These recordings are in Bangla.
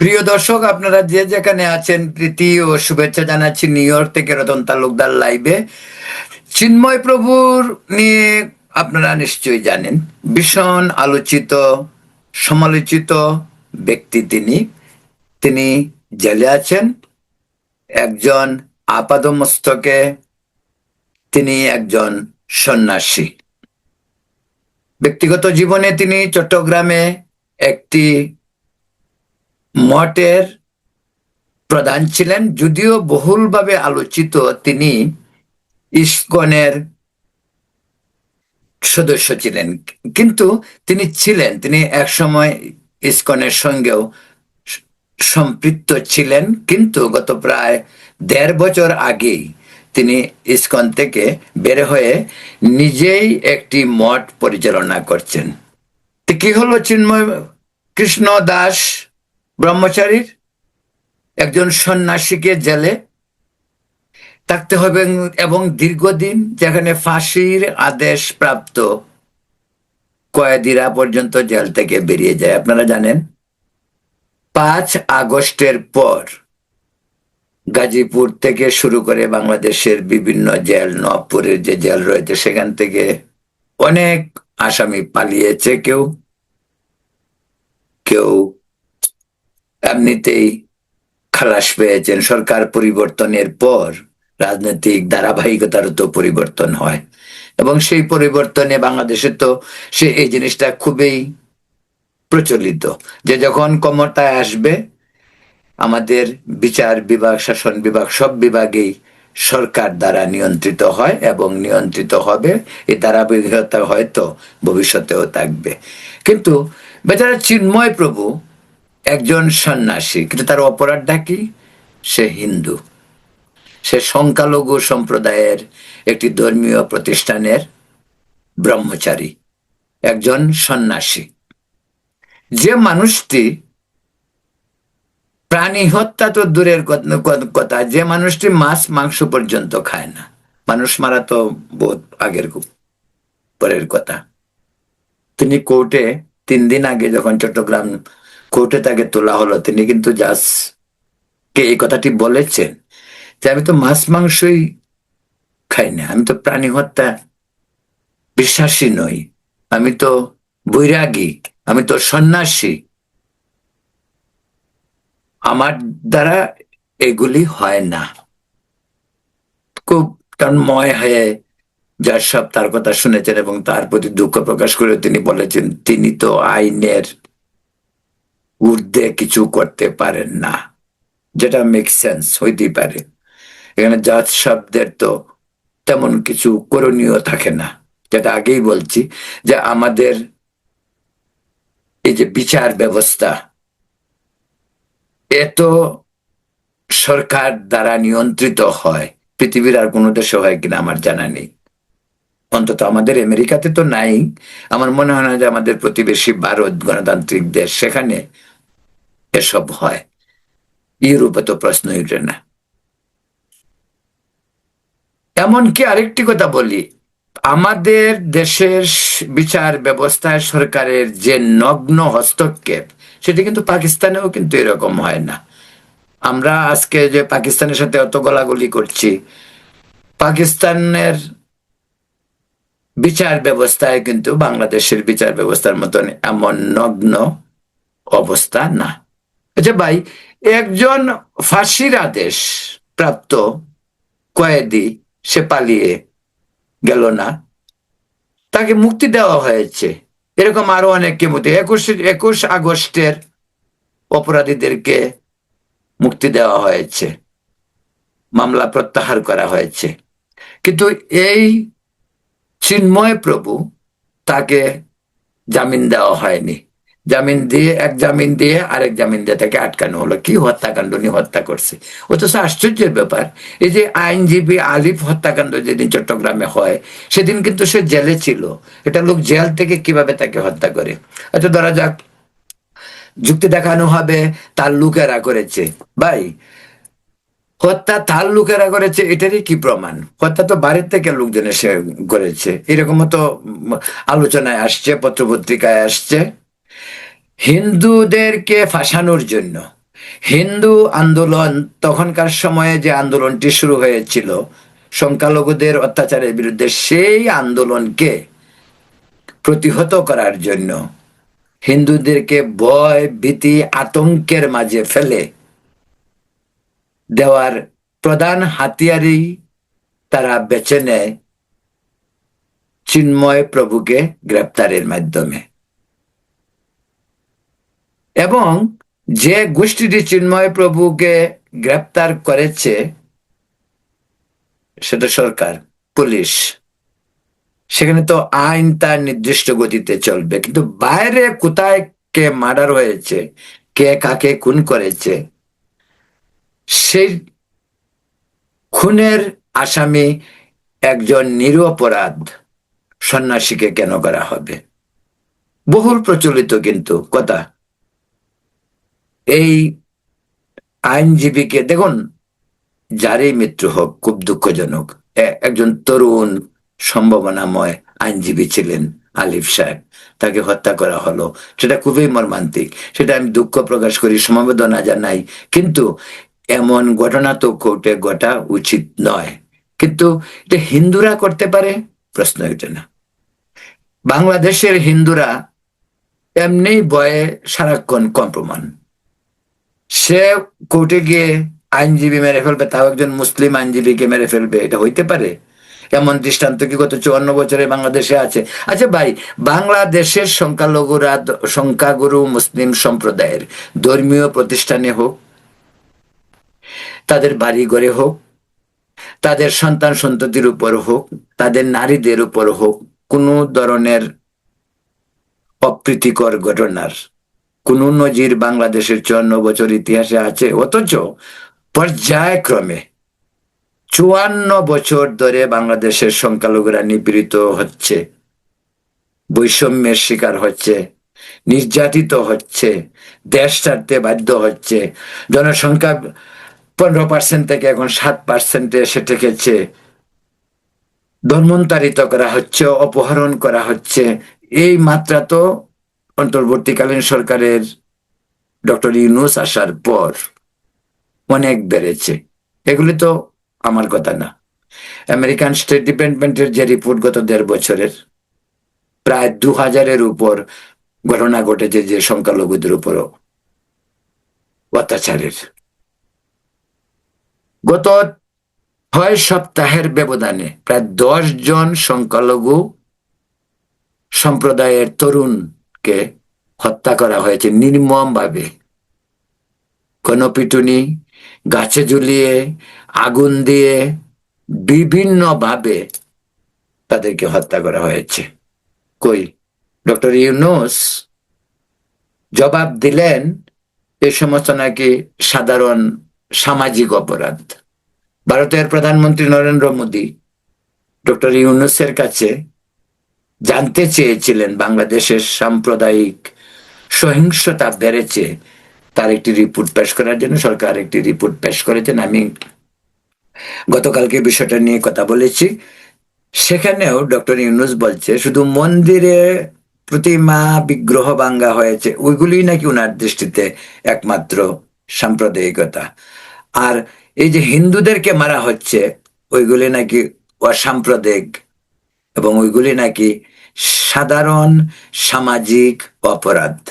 প্রিয় দর্শক, আপনারা যে যেখানে আছেন, প্রীতি ও শুভেচ্ছা জানাচ্ছি নিউ ইয়র্ক থেকে রতন তালুকদার লাইভে। চিন্ময় প্রভুর নিয়ে আপনারা নিশ্চয়ই জানেন, ভীষণ আলোচিত, সমালোচিত ব্যক্তি তিনি। তিনি জেলে আছেন, একজন আপাদমস্তকে, তিনি একজন সন্ন্যাসী। ব্যক্তিগত জীবনে তিনি চট্টগ্রামে একটি মঠের প্রধান ছিলেন, যদিও বহুলভাবে আলোচিত তিনি ইস্কনের সদস্য ছিলেন। কিন্তু তিনি ছিলেন, তিনি একসময় ইস্কনের সঙ্গেও সম্পৃক্ত ছিলেন। কিন্তু গত প্রায় দেড় বছর আগেই তিনি ইস্কন থেকে বের হয়ে নিজেই একটি মঠ পরিচালনা করছেন। কি হলো চিন্ময় কৃষ্ণ দাস? ব্রহ্মচারীর একজন সন্ন্যাসীকে জেলে থাকতে হবে এবং দীর্ঘদিন যেখানে ফাঁসির আদেশ প্রাপ্ত কয়েদিরা পর্যন্ত জেল থেকে বেরিয়ে যায়। আপনারা জানেন, পাঁচ আগস্টের পর গাজীপুর থেকে শুরু করে বাংলাদেশের বিভিন্ন জেল নবপুরের যে জেল রয়েছে, সেখান থেকে অনেক আসামি পালিয়েছে। কেউ কেউ এমনিতেই খালাস পেয়েছেন। সরকার পরিবর্তনের পর রাজনৈতিক ধারাবাহিকতার তো পরিবর্তন হয়। এবং সেই পরিবর্তনে বাংলাদেশে তো সে এই জিনিসটা খুবই প্রচলিত যে যখন ক্ষমতায় আসবে, আমাদের বিচার বিভাগ, শাসন বিভাগ সব বিভাগেই সরকার দ্বারা নিয়ন্ত্রিত হয় এবং নিয়ন্ত্রিত হবে। এই ধারাবাহিকতা হয়তো ভবিষ্যতেও থাকবে। কিন্তু বেচারা চিন্ময় প্রভু একজন সন্ন্যাসী, কিন্তু তার অপরাধটা কি? সে হিন্দু। সে সংখ্যালঘু সম্প্রদায়ের একটি ধর্মীয় প্রতিষ্ঠানের ব্রহ্মচারী, একজন সন্ন্যাসী। যে মানুষটি প্রাণী হত্যা তো দূরের কথা, যে মানুষটি মাছ, মাংস পর্যন্ত খায় না। মানুষ মারা তো বহুত আগের পরের কথা। তিনি কোর্টে তিন দিন আগে যখন চট্টগ্রাম কোর্টে তাকে তোলা হলো। তিনি কিন্তু জাস কে এই কথাটি বলেছেন যে আমি তো মাছ মাংসই খাই না, আমি তো প্রাণী হত্যা বিশ্বাসী নই, আমি তো বৈরাগী, আমি তো সন্ন্যাসী। আমার দ্বারা এগুলি হয় না। খুব তন্ময় হয়ে যার সব তার কথা শুনেছেন এবং তার প্রতি দুঃখ প্রকাশ করে তিনি বলেছেন, তিনি তো আইনের ঊর্ধ্বে কিছু করতে পারেন না। যেটা মেক সেন্স হইতেই পারে। এখানে জাত শব্দের তো তেমন কিছু করণীয় থাকে না। যেটা আগেই বলছি যে আমাদের এই যে বিচার ব্যবস্থা এত সরকার দ্বারা নিয়ন্ত্রিত হয়। পৃথিবীর আর কোনো দেশে হয় কিনা আমার জানা নেই। অন্তত আমাদের আমেরিকাতে তো নাই। আমার মনে হয় না যে আমাদের প্রতিবেশী ভারত গণতান্ত্রিক দেশ সেখানে এসব হয়। ইউরোপে তো প্রশ্নই ওঠে না। এমনকি আরেকটি কথা বলি, আমাদের দেশের বিচার ব্যবস্থায় সরকারের যে নগ্ন হস্তক্ষেপ, সেটি কিন্তু পাকিস্তানেও কিন্তু এরকম হয় না। আমরা আজকে যে পাকিস্তানের সাথে অত গলাগলি করছি, পাকিস্তানের বিচার ব্যবস্থায় কিন্তু বাংলাদেশের বিচার ব্যবস্থার মতন এমন নগ্ন অবস্থা না। আচ্ছা ভাই, একজন ফাঁসির আদেশ প্রাপ্ত কয়েদি, সে পালিয়ে গেল না। তাকে মুক্তি দেওয়া হয়েছে। এরকম আরও অনেককে মুক্তি, একুশ একুশ আগস্টের অপরাধীদেরকে মুক্তি দেওয়া হয়েছে। মামলা প্রত্যাহার করা হয়েছে। কিন্তু এই চিন্ময় প্রভু তাকে জামিন দেওয়া হয়নি। জামিন দিয়ে, এক জামিন দিয়ে আরেক জামিন দিয়ে তাকে আটকানো হলো। কি হত্যাকাণ্ড? নিয়ে হত্যা করছে। অথচ আশ্চর্যের ব্যাপার, এই যে আইনজীবী আলিফ হত্যাকাণ্ড যেদিন চট্টগ্রামে হয়, সেদিন কিন্তু সে জেলে ছিল। এটা লোক জেল থেকে কীভাবে তাকে হত্যা করে? আচ্ছা ধরা যাক, যুক্তি দেখানো হবে, তার লোকেরা করেছে। ভাই, হত্যা তার লোকেরা করেছে, এটারই কি প্রমাণ? হত্যা তো বাড়ির থেকে লোকজন এসে করেছে। এরকমও তো আলোচনায় আসছে, পত্রপত্রিকায় আসছে। হিন্দুদেরকে ফাঁসানোর জন্য। হিন্দু আন্দোলন তখনকার সময়ে যে আন্দোলনটি শুরু হয়েছিল, সংখ্যালঘুদের অত্যাচারের বিরুদ্ধে সেই আন্দোলনকে প্রতিহত করার জন্য হিন্দুদেরকে ভয়, ভীতি, আতঙ্কের মাঝে ফেলে দেওয়ার প্রধান হাতিয়ারই তারা বেছে নেয় চিন্ময় প্রভুকে গ্রেপ্তারের মাধ্যমে। এবং যে গোষ্ঠীটি চিন্ময় প্রভুকে গ্রেপ্তার করেছে, সেটা সরকার, পুলিশ। সেখানে তো আইন তার নির্দিষ্ট গতিতে চলবে। কিন্তু বাইরে কোথায় কে মার্ডার হয়েছে, কে কাকে খুন করেছে, সেই খুনের আসামি একজন নিরপরাধ সন্ন্যাসীকে কেন করা হবে? বহুল প্রচলিত কিন্তু কথা। এই আইনজীবীকে, দেখুন, যারই মৃত্যু হোক, খুব দুঃখজনক। একজন তরুণ সম্ভাবনাময় আইনজীবী ছিলেন আলিফ সাহেব। তাকে হত্যা করা হলো। সেটা খুবই মর্মান্তিক। সেটা আমি দুঃখ প্রকাশ করি, সমবেদনা জানাই। কিন্তু এমন ঘটনা তো কোর্টে ঘটা উচিত নয়। কিন্তু এটা হিন্দুরা করতে পারে? প্রশ্ন এটা না। বাংলাদেশের হিন্দুরা এমনি বয়ে সারাক্ষণ কম্প্রমান সে কোর্টে গিয়ে আইনজীবী মেরে ফেলবে, তাও একজন মুসলিম আইনজীবীকে মেরে ফেলবে, এটা হইতে পারে? এমন দৃষ্টান্ত কি গত চুয়ান্ন বছরে বাংলাদেশে আছে? আচ্ছা ভাই, বাংলাদেশের সংখ্যালঘুরা, সংখ্যাগুরু মুসলিম সম্প্রদায়ের ধর্মীয় প্রতিষ্ঠানে হোক, তাদের বাড়ি ঘরে হোক, তাদের সন্তান সন্ততির উপর হোক, তাদের নারীদের উপর হোক, কোনো ধরনের অপ্রীতিকর ঘটনার কোন নজির বাংলাদেশের চুয়ান্ন বছর ইতিহাসে আছে? অথচ পর্যায়ক্রমে চুয়ান্ন বছর ধরে বাংলাদেশের সংখ্যালঘুরা নিপীড়িত হচ্ছে, বৈষম্যের শিকার হচ্ছে, নির্যাতিত হচ্ছে, দেশ ছাড়তে বাধ্য হচ্ছে, জনসংখ্যা পনেরো পার্সেন্ট থেকে এখন সাত পার্সেন্টে এসে ঠেকেছে, ধর্মান্তরিত করা হচ্ছে, অপহরণ করা হচ্ছে, এই মাত্রা তো অন্তর্বর্তীকালীন সরকারের ডক্টর ইউনুস আসার পর অনেক বেড়েছে। এগুলি তো আমার কথা না। আমেরিকান স্টেট ডিপার্টমেন্টের যে রিপোর্ট গত দেড় বছরের, প্রায় দু হাজারের উপর ঘটনা ঘটেছে যে সংখ্যালঘুদের উপর অত্যাচারের। গত ছয় সপ্তাহের ব্যবধানে প্রায় দশ জন সংখ্যালঘু সম্প্রদায়ের তরুণকে হত্যা করা হয়েছে। নির্মম ভাবে গণপিটুনি গাছে ঝুলিয়ে, আগুন দিয়ে বিভিন্ন ভাবে তাদেরকে হত্যা করা হয়েছে। কই? ডক্টর ইউনুস জবাব দিলেন, এ সমস্ত নাকি সাধারণ সামাজিক অপরাধ। ভারতের প্রধানমন্ত্রী নরেন্দ্র মোদী ডক্টর ইউনুসের কাছে জানতে চেয়েছিলেন বাংলাদেশের সাম্প্রদায়িক সহিংসতা বেড়েছে। তার একটি রিপোর্ট পেশ করার জন্য সরকার একটি রিপোর্ট পেশ করেছেন। আমি গতকালকে বিষয়টা নিয়ে কথা বলেছি। সেখানেও ডক্টর ইউনুস বলছে, শুধু মন্দিরে প্রতিমা বিগ্রহ ভাঙ্গা হয়েছে, ওইগুলি নাকি উনার দৃষ্টিতে একমাত্র সাম্প্রদায়িকতা। আর এই যে হিন্দুদেরকে মারা হচ্ছে, ওইগুলি নাকি অসাম্প্রদায়িক এবং ওইগুলি নাকি সাধারণ সামাজিক অপরাধ।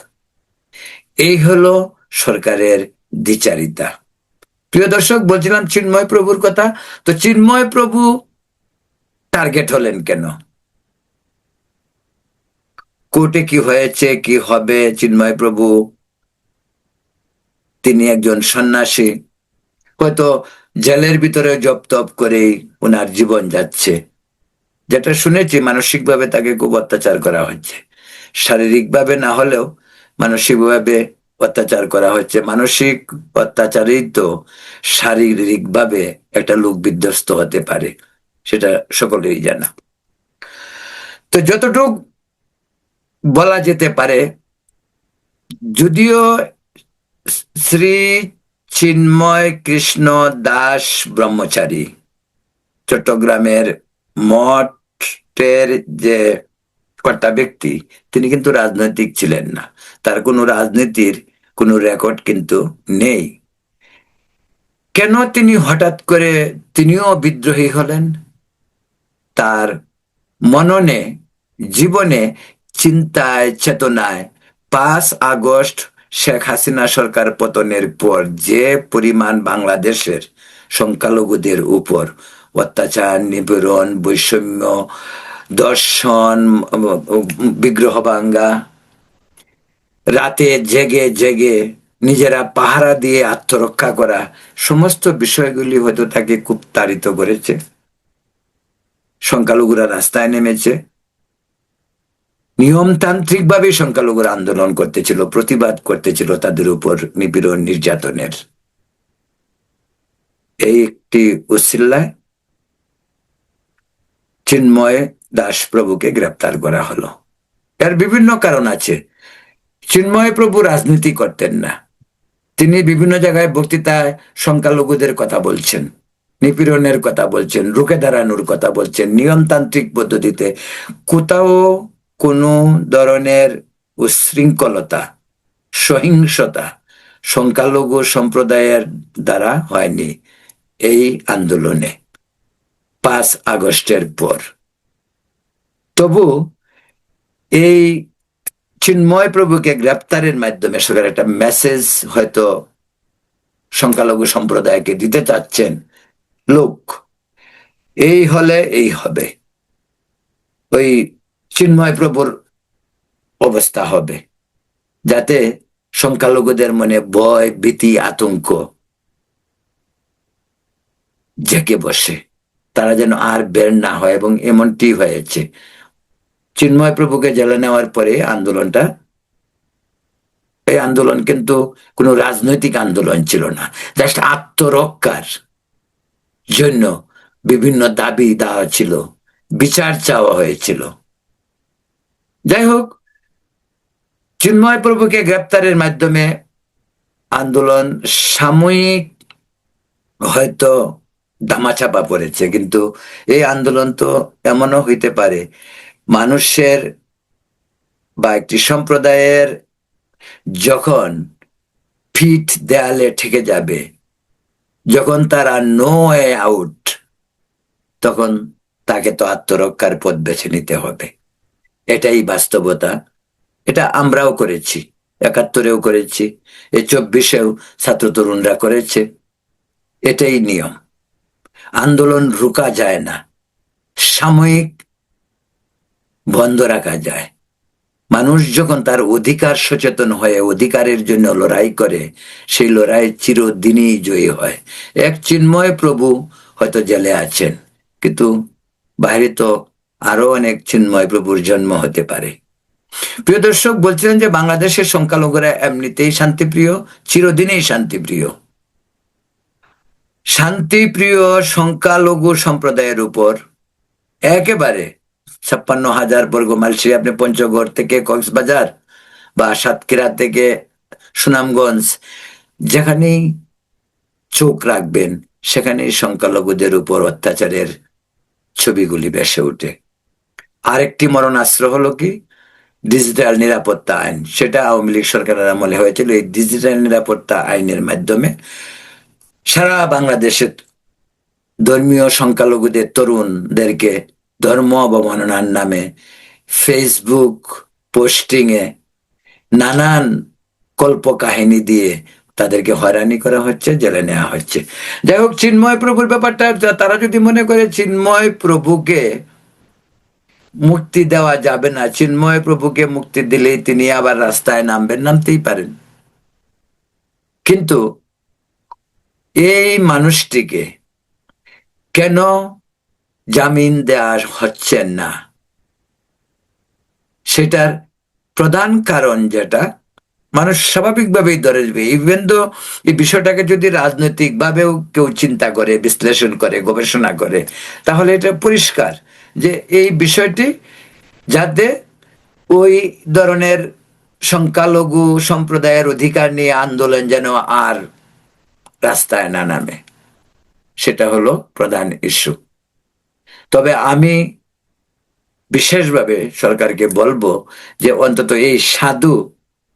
এই হলো সরকারের দ্বিচারিতা। প্রিয় দর্শক, বলছিলাম চিন্ময় প্রভুর কথা, তো চিন্ময় প্রভু টার্গেট হলেন কেন? কোর্টে কি হয়েছে, কি হবে? চিন্ময় প্রভু, তিনি একজন সন্ন্যাসী, হয়তো জেলের ভিতরে জপ তপ করেই ওনার জীবন যাচ্ছে। যেটা শুনেছি মানসিকভাবে তাকে খুব অত্যাচার করা হচ্ছে। শারীরিকভাবে না হলেও মানসিকভাবে অত্যাচার করা হচ্ছে। মানসিক অত্যাচারেই তো শারীরিকভাবে একটা লোক বিধ্বস্ত হতে পারে, সেটা সকলেই জানা। তো যতটুক বলা যেতে পারে, যদিও শ্রী চিন্ময় কৃষ্ণ দাস ব্রহ্মচারী, চট্টগ্রামের মঠের যে কর্তা ব্যক্তি, তিনি কিন্তু রাজনৈতিক ছিলেন না। তার কোনো রাজনীতির কোনো রেকর্ড কিন্তু নেই। কেন তিনি হঠাৎ করে তিনিও বিদ্রোহী হলেন? তার মননে, জীবনে, চিন্তায়, চেতনায় পাঁচ আগস্ট শেখ হাসিনা সরকার পতনের পর যে পরিমাণ বাংলাদেশের সংখ্যালঘুদের উপর অত্যাচার, নিপীড়ন, বৈষম্য, দর্শন, বিগ্রহ ভাঙ্গা। রাতে জেগে জেগে নিজেরা পাহারা দিয়ে আত্মরক্ষা করা সমস্ত বিষয়গুলি হয়তো তাকে খুব তাড়িত করেছে। সংখ্যালঘুরা রাস্তায় নেমেছে। নিয়মতান্ত্রিক ভাবে সংখ্যালঘুরা আন্দোলন করতেছিল, প্রতিবাদ করতেছিল তাদের উপর নিপীড়ন নির্যাতনের। এই একটি উসিল্লায় চিন্ময় দাস প্রভুকে গ্রেপ্তার করা হলো। এর বিভিন্ন কারণ আছে। চিন্ময় প্রভু রাজনীতি করতেন না। তিনি বিভিন্ন জায়গায় বক্তৃতায় সংখ্যালঘুদের কথা বলছেন, নিপীড়নের কথা বলছেন, রুখে দাঁড়ানোর কথা বলছেন, নিয়মতান্ত্রিক পদ্ধতিতে কোথাও কোনো ধরনের উশৃঙ্খলতা, সহিংসতা সংখ্যালঘু সম্প্রদায়ের দ্বারা হয়নি এই আন্দোলনে। পাঁচ আগস্টের পর। তবু এই চিন্ময় প্রভুকে গ্রেপ্তারের মাধ্যমে সরকার একটা মেসেজ হয়তো সংখ্যালঘু সম্প্রদায়কে দিতে চাচ্ছেন। লোক, এই হলে এই হবে। ওই চিন্ময় প্রভুর অবস্থা হবে, যাতে সংখ্যালঘুদের মনে ভয়, ভীতি, আতঙ্ক জেকে বসে। তারা যেন আর বের না হয় এবং এমনটি হয়েছে। চিন্ময় প্রভুকে জেলে নেওয়ার পরে আন্দোলনটা, এই আন্দোলন কিন্তু কোনো রাজনৈতিক আন্দোলন ছিল না। জাস্ট আত্মরক্ষার জন্য বিভিন্ন দাবি দেওয়া ছিল, বিচার চাওয়া হয়েছিল। যাই হোক, চিন্ময় প্রভুকে গ্রেপ্তারের মাধ্যমে আন্দোলন সাময়িক হয়তো দামাচাপা পড়েছে। কিন্তু এই আন্দোলন তো এমনও হইতে পারে, মানুষের বা একটি সম্প্রদায়ের যখন ফিট দেয়ালে ঠেকে যাবে, যখন তারা নো আউট তখন তাকে তো আত্মরক্ষার পথ বেছে নিতে হবে। এটাই বাস্তবতা। এটা আমরাও করেছি, একাত্তরেও করেছি এই চব্বিশেও ছাত্র তরুণরা করেছে। এটাই নিয়ম। আন্দোলন রুকা যায় না। সাময়িক বন্ধ রাখা যায়। মানুষ যখন তার অধিকার সচেতন হয়ে অধিকারের জন্য লড়াই করে, সেই লড়াই চিরদিনই জয়ী হয়। এক চিন্ময় প্রভু হয়তো জেলে আছেন, কিন্তু বাইরে তো আরও অনেক চিন্ময় প্রভুর জন্ম হতে পারে। প্রিয় দর্শক, বলছিলেন যে বাংলাদেশের সংখ্যালঘুরা এমনিতেই শান্তিপ্রিয়, চিরদিনেই শান্তিপ্রিয়। শান্তিপ্রিয় সংখ্যালঘু সম্প্রদায়ের উপর একেবারে ছাপ্পান্ন হাজার বর্গ মাইল সে আপনি পঞ্চগড় থেকে কক্সবাজার বা সাতক্ষীরা থেকে সুনামগঞ্জ, যেখানেই চোখ রাখবেন, সেখানেই সংখ্যালঘুদের উপর অত্যাচারের ছবিগুলি বেসে ওঠে। আরেকটি মরণাস্ত্র হলো কি? ডিজিটাল নিরাপত্তা আইন। সেটা আওয়ামী লীগ সরকারের আমলে হয়েছিল। এই ডিজিটাল নিরাপত্তা আইনের মাধ্যমে সারা বাংলাদেশে ধর্মীয় সংখ্যালঘুদের তরুণদেরকে ধর্ম অবমাননার নামে ফেসবুক পোস্টিং এ নানান কল্প কাহিনী দিয়ে তাদেরকে হয়রানি করা হচ্ছে, জেলে নেওয়া হচ্ছে। যাই হোক, চিন্ময় প্রভুর ব্যাপারটা, তারা যদি মনে করে চিন্ময় প্রভুকে মুক্তি দেওয়া যাবে না, চিন্ময় প্রভুকে মুক্তি দিলেই তিনি আবার রাস্তায় নামবেন, নামতেই পারেন। কিন্তু এই মানুষটিকে কেন জামিন দেওয়া হচ্ছে না? সেটার প্রধান কারণ যেটা, মানুষ স্বাভাবিকভাবেই ধরে যাবে ইভেন তো এই বিষয়টাকে যদি রাজনৈতিক ভাবেও কেউ চিন্তা করে, বিশ্লেষণ করে, গবেষণা করে, তাহলে এটা পরিষ্কার যে এই বিষয়টি যাতে ওই ধরনের সংখ্যালঘু সম্প্রদায়ের অধিকার নিয়ে আন্দোলন যেন আর রাস্তায় না নামে। সেটা হলো প্রধান ইস্যু। তবে আমি বিশেষভাবে সরকারকে বলব যে অন্তত এই সাধু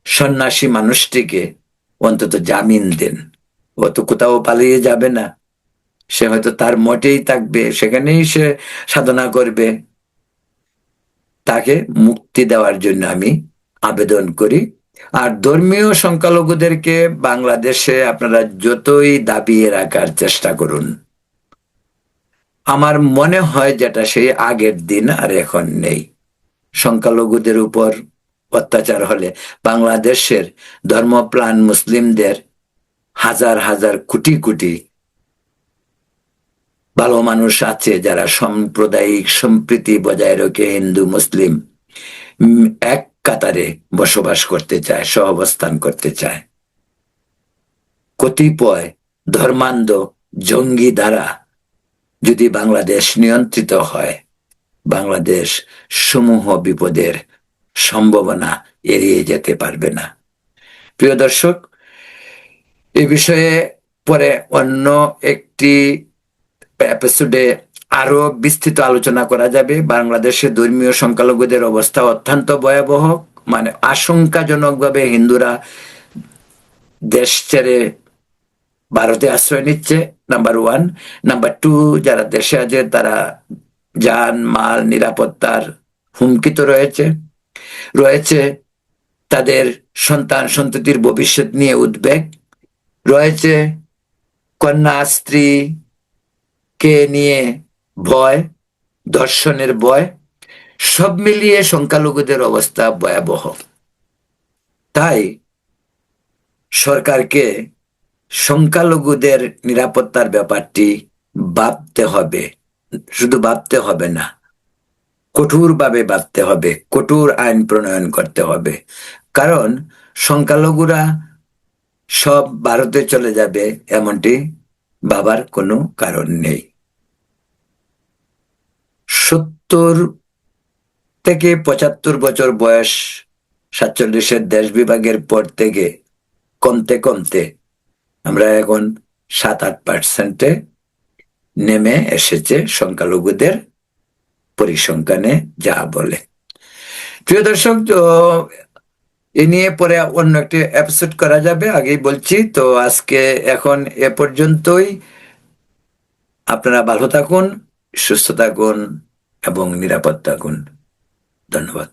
সন্ন্যাসী মানুষটিকে অন্তত জামিন দেন। ও তো কোথাও পালিয়ে যাবে না। সে হয়তো তার মঠেই থাকবে, সেখানেই সে সাধনা করবে। তাকে মুক্তি দেওয়ার জন্য আমি আবেদন করি। আর ধর্মীয় সংখ্যালঘুদেরকে বাংলাদেশে আপনারা যতই দাবিয়ে রাখার চেষ্টা করুন, আমার মনে হয় যেটা সেই আগের দিন আর এখন নেই। সংখ্যালঘুদের উপর অত্যাচার হলে বাংলাদেশের ধর্মপ্রাণ মুসলিমদের হাজার হাজার কোটি কোটি ভালো মানুষ আছে যারা সাম্প্রদায়িক সম্প্রীতি বজায় রেখে হিন্দু, মুসলিম এক কাতারে বসবাস করতে চায়, সহাবস্থান করতে চায়। কতিপয় ধর্মান্ধ জঙ্গি দ্বারা যদি বাংলাদেশ নিয়ন্ত্রিত হয়, বাংলাদেশ সমূহ বিপদের সম্ভাবনা এড়িয়ে যেতে পারবে না। প্রিয় দর্শক, এ বিষয়ে পরে অন্য একটি এপিসোডে আরও বিস্তৃত আলোচনা করা যাবে। বাংলাদেশে ধর্মীয় সংখ্যালঘুদের অবস্থা অত্যন্ত ভয়াবহ মানে আশঙ্কাজনকভাবে হিন্দুরা দেশ ছেড়ে ভারতে আশ্রয় নিচ্ছে নাম্বার ওয়ান নাম্বার টু যারা দেশে আছে, তারা যান, মাল, নিরাপত্তার হুমকিত রয়েছে। রয়েছে তাদের সন্তান, সন্ততির ভবিষ্যৎ নিয়ে উদ্বেগ। রয়েছে কন্যা স্ত্রী কে নিয়ে ভয় ধর্ষণের ভয়, সব মিলিয়ে সংখ্যালঘুদের অবস্থা ভয়াবহ। তাই সরকারকে সংখ্যালঘুদের নিরাপত্তার ব্যাপারটি ভাবতে হবে। শুধু ভাবতে হবে না, কঠোরভাবে ভাবতে হবে, কঠোর আইন প্রণয়ন করতে হবে। কারণ সংখ্যালঘুরা সব ভারতে চলে যাবে, এমনটি ভাবার কোনো কারণ নেই। সত্তর থেকে পঁচাত্তর বছর বয়স সাতচল্লিশের দেশ বিভাগের পর থেকে কমতে কমতে আমরা এখন সাত আট পার্সেন্টে নেমে এসেছে সংখ্যালঘুদের পরিসংখ্যানে যা বলে। প্রিয় দর্শক, তো এ নিয়ে পরে অন্য একটি এপিসোড করা যাবে। আগেই বলছি, তো আজকে এখন এ পর্যন্তই। আপনারা ভালো থাকুন, সুস্থ থাকুন। এবং নিরাপত্তা গুণ ধন্যবাদ।